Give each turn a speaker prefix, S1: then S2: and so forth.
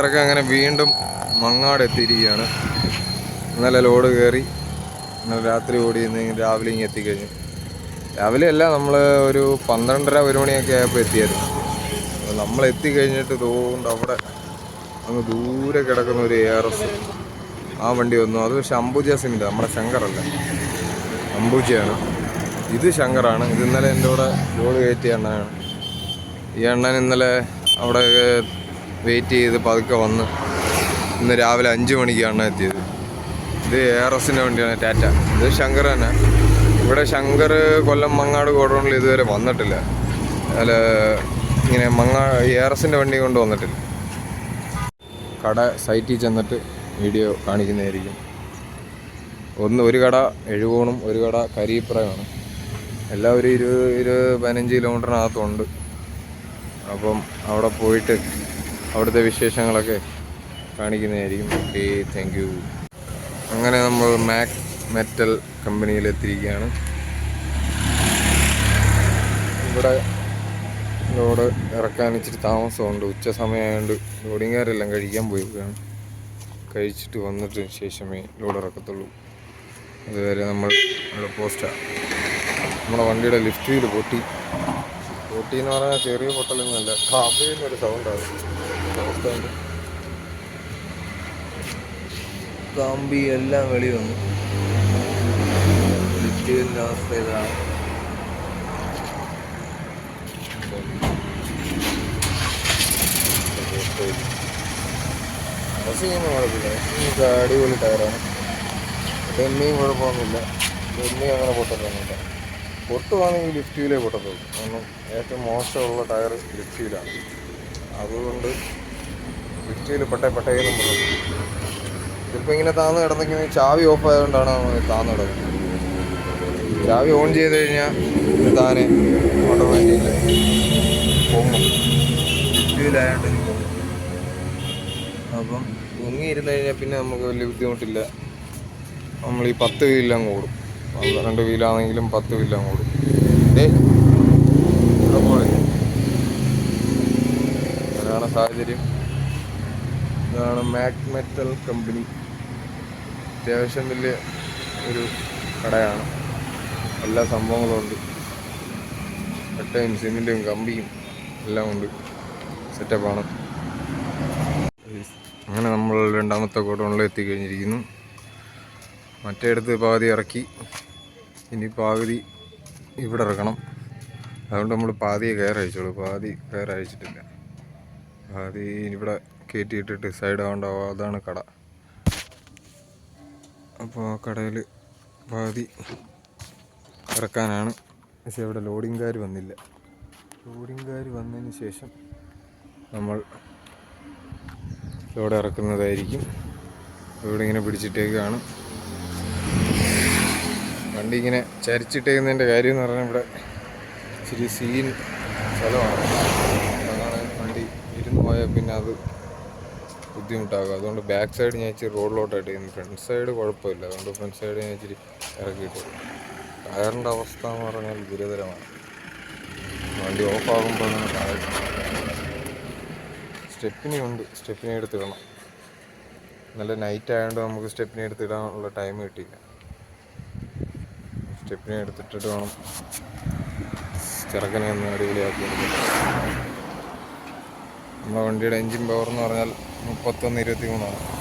S1: ഇറക്കം അങ്ങനെ വീണ്ടും മങ്ങാട് എത്തിയിരിക്കുകയാണ് ഇന്നലെ ലോഡ് കയറി ഇന്നലെ രാത്രി ഓടി ഇന്ന് രാവിലെ ഇങ്ങനെ എത്തിക്കഴിഞ്ഞു. രാവിലെ അല്ല നമ്മൾ ഒരു പന്ത്രണ്ടര ഒരു മണിയൊക്കെ ആയപ്പോൾ എത്തിയായിരുന്നു. അപ്പോൾ നമ്മൾ എത്തിക്കഴിഞ്ഞിട്ട് തോണ്ട് അവിടെ അങ്ങ് ദൂരെ കിടക്കുന്ന ഒരു എ ആ വണ്ടി വന്നു. അത് പക്ഷെ അംബുജ സിമിന്റ് നമ്മുടെ ശങ്കറല്ല അംബുജയാണ്. ഇത് ശങ്കറാണ്. ഇത് ഇന്നലെ എന്റെ കൂടെ ലോഡ് കയറ്റിയ അണ്ണനാണ്. ഈ അണ്ണൻ ഇന്നലെ അവിടെ വെയിറ്റ് ചെയ്ത് പതുക്കെ വന്ന് ഇന്ന് രാവിലെ അഞ്ച് മണിക്കാണ് എത്തിയത്. ഇത് എ എസിന്റെ വണ്ടിയാണ് ടാറ്റ ഇത് ശങ്കർ തന്നെ ഇവിടെ ശങ്കർ കൊല്ലം മങ്ങാട് ഗോഡൗണിൽ ഇതുവരെ വന്നിട്ടില്ല. അല്ല ഇങ്ങനെ മങ്ങാ എ എസിന്റെ വണ്ടി കൊണ്ട് വന്നിട്ടില്ല. കട സൈറ്റിൽ ചെന്നിട്ട് വീഡിയോ കാണിക്കുന്നതായിരിക്കും. ഒന്ന് ഒരു കട എഴുകോണും ഒരു കട കരിയിപ്പുറമാണ് എല്ലാവരും ഇരുപത് ഇരുപത് പതിനഞ്ച് കിലോമീറ്ററിനകത്തുണ്ട് അപ്പം അവിടെ പോയിട്ട് അവിടുത്തെ വിശേഷങ്ങളൊക്കെ കാണിക്കുന്നതായിരിക്കും. ഓക്കെ താങ്ക് യു അങ്ങനെ നമ്മൾ മാക് മെറ്റൽ കമ്പനിയിൽ എത്തിയിരിക്കുകയാണ് ഇവിടെ ലോഡ് ഇറക്കാൻ ഇച്ചിരി താമസമുണ്ട്. ഉച്ച സമയമായതുകൊണ്ട് ലോഡിങ്ങാരെല്ലാം കഴിക്കാൻ പോയിരിക്കുകയാണ്. കഴിച്ചിട്ട് വന്നിട്ട് ശേഷമേ ലോഡ് ഇറക്കത്തുള്ളൂ. അതുവരെ നമ്മൾ ഇവിടെ പോസ്റ്റാണ് നമ്മുടെ വണ്ടിയുടെ ലിഫ്റ്റ് വീൽ പൊട്ടി. പൊട്ടി എന്ന് പറഞ്ഞാൽ ചെറിയ പൊട്ടലൊന്നുമല്ല. കാപ്പിന്ന് ഒരു സൗണ്ടാണ് അവസ്ഥയുണ്ട് കമ്പി എല്ലാം വെളി വന്നു. ലിറ്റിന്റെ അവസ്ഥ അടിപൊളി ടയറാണ്. ഡെമ്മിയും കുഴപ്പമൊന്നുമില്ല. ഡെമ്മി അങ്ങനെ പൊട്ടത്തൊന്നുമില്ല. പൊട്ടുവാണെങ്കിൽ ലിഫ്റ്റ് വീലേ പൊട്ടത്തുള്ളൂ. കാരണം ഏറ്റവും മോശമുള്ള ടയർ ലിഫ്റ്റ് വീലാണ് അതുകൊണ്ട് ലിഫ്റ്റ് വീൽ പെട്ടേ എന്ന് പറഞ്ഞു. ഇതിപ്പോൾ ഇങ്ങനെ താന്ന് കിടന്നിങ്ങനെ ചാവി ഓഫ് ആയതുകൊണ്ടാണ് താന്ന് കിടക്കുന്നത് ചാവി ഓൺ ചെയ്ത് കഴിഞ്ഞാൽ ഇത് താനെ ഓട്ടോമാറ്റിക്കലി പൊങ്ങും. ഭിത്തിയിലായതുകൊണ്ട് ഇത് പൊങ്ങും. അപ്പം കഴിഞ്ഞാൽ പിന്നെ നമുക്ക് വലിയ ബുദ്ധിമുട്ടില്ല. നമ്മൾ ഈ പത്ത് വീലെല്ലാം കൂടും പന്ത്രണ്ട് വീലാണെങ്കിലും പത്ത് വീലെല്ലാം കൂടും പോലെ അതാണ് സാഹചര്യം. ഇതാണ് മാക് മെറ്റൽ കമ്പനി അത്യാവശ്യം വലിയ ഒരു കടയാണ്. എല്ലാ സംഭവങ്ങളും ഉണ്ട്. കട്ടയും സിമെന്റും കമ്പിയും എല്ലാം ഉണ്ട്. സെറ്റപ്പാണ് അങ്ങനെ നമ്മൾ രണ്ടാമത്തെ ഗോഡൗണിൽ എത്തിക്കഴിഞ്ഞിരിക്കുന്നു. മറ്റേടത്ത് പാതി ഇറക്കി. ഇനി പാതി ഇവിടെ ഇറക്കണം. അതുകൊണ്ട് നമ്മൾ പാതിയെ കയറി അയച്ചോളൂ. പാതി കയറി അയച്ചിട്ടില്ല. പാതി ഇവിടെ കയറ്റിയിട്ടിട്ട് സൈഡ് ആവണ്ടാവും അതാണ് കട. അപ്പോൾ ആ കടയിൽ പാതി ഇറക്കാനാണ്. പക്ഷേ ഇവിടെ ലോഡിങ്കാർ വന്നില്ല. ലോഡിങ്കാർ വന്നതിന് ശേഷം നമ്മൾ ലോഡ് ഇറക്കുന്നതായിരിക്കും. ഇവിടെ ഇങ്ങനെ പിടിച്ചിട്ടേക്കാണ്. വണ്ടി ഇങ്ങനെ ചരിച്ചിട്ടേക്കുന്നതിന്റെ കാര്യം എന്ന് പറഞ്ഞാൽ ഇവിടെ ഇച്ചിരി സീൻ സ്ഥലമാണ്. പോയാൽ പിന്നെ അത് ബുദ്ധിമുട്ടാകും. അതുകൊണ്ട് ബാക്ക് സൈഡ് ഞാൻ ഇച്ചിരി റോഡിലോട്ടായിട്ട് ചെയ്യുന്നു ഫ്രണ്ട് സൈഡ് കുഴപ്പമില്ല. അതുകൊണ്ട് ഫ്രണ്ട് സൈഡ് ഞാൻ ഇച്ചിരി ഇറക്കിയിട്ട് ടയറിന്റെ അവസ്ഥ എന്ന് പറഞ്ഞാൽ ഗുരുതരമാണ്. വണ്ടി ഓഫാകുമ്പോഴാണ് ടയർ സ്റ്റെപ്പിനി ഉണ്ട്. സ്റ്റെപ്പിനി എടുത്തിടണം നല്ല നൈറ്റ് ആയതുകൊണ്ട് നമുക്ക് സ്റ്റെപ്പിനി എടുത്തിടാനുള്ള ടൈം കിട്ടിയില്ല. സ്റ്റെപ്പിനി എടുത്തിട്ടിട്ട് വേണം ചെറുക്കനെ ഒന്ന് അടിപൊളിയാക്കി നമ്മുടെ വണ്ടിയുടെ എൻജിൻ പവർ എന്ന് പറഞ്ഞാൽ മുപ്പത്തൊന്ന് ഇരുപത്തി മൂന്നാണ്